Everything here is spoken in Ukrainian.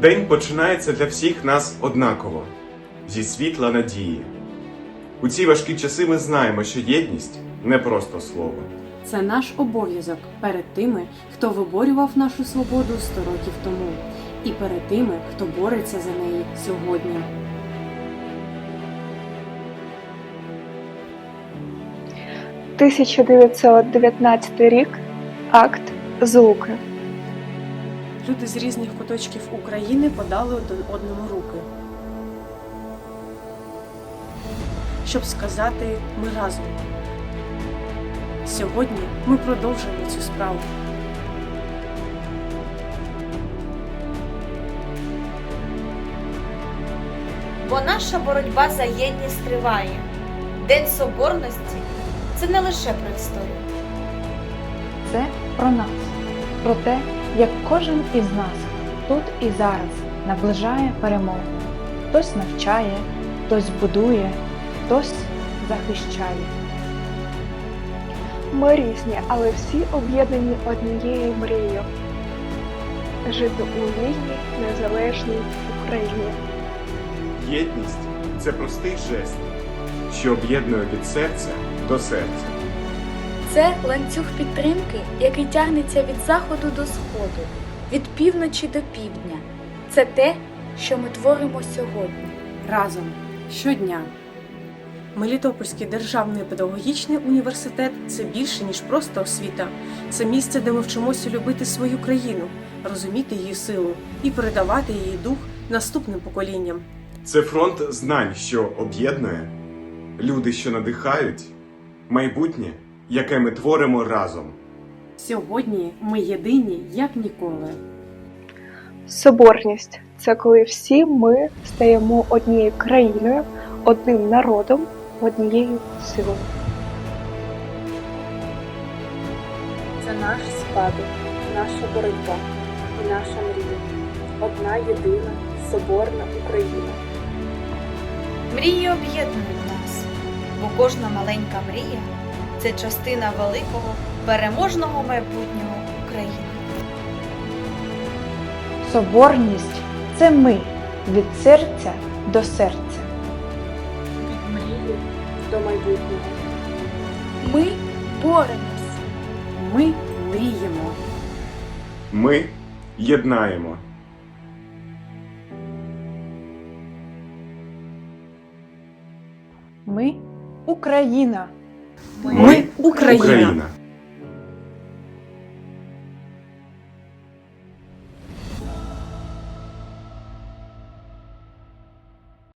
День починається для всіх нас однаково зі світла надії. У ці важкі часи ми знаємо, що єдність не просто слово. Це наш обов'язок перед тими, хто виборював нашу свободу 100 років тому, і перед тими, хто бореться за неї сьогодні. – 1919 рік. Акт Злуки. Люди з різних куточків України подали один одному руки. Щоб сказати ми разом. Сьогодні ми продовжуємо цю справу. Бо наша боротьба за єдність триває. День Соборності це не лише про історію. Це про нас, про те, як кожен із нас тут і зараз наближає перемогу. Хтось навчає, хтось будує, хтось захищає. Ми різні, але всі об'єднані однією мрією. Жити у вільній, незалежній Україні. Єдність це простий жест, що об'єднує від серця до серця. Це ланцюг підтримки, який тягнеться від заходу до сходу, від півночі до півдня. Це те, що ми творимо сьогодні. разом щодня. Мелітопольський державний педагогічний університет це більше ніж просто освіта. Це місце, де ми вчимося любити свою країну, розуміти її силу і передавати її дух наступним поколінням. Це фронт знань, що об'єднує, люди, що надихають, майбутнє, яке ми творимо разом. Сьогодні ми єдині як ніколи. Соборність це коли всі ми стаємо однією країною, одним народом, однією силою. Це наш спадок, наша боротьба і наша мрія. Одна єдина соборна Україна. Мрії об'єднують нас, бо кожна маленька мрія це частина великого переможного майбутнього України. Соборність це ми від серця до серця. Від мрії до майбутнього. Ми боремось. Ми мріємо. Ми єднаємо. Ми Україна. Ми Україна. Україна.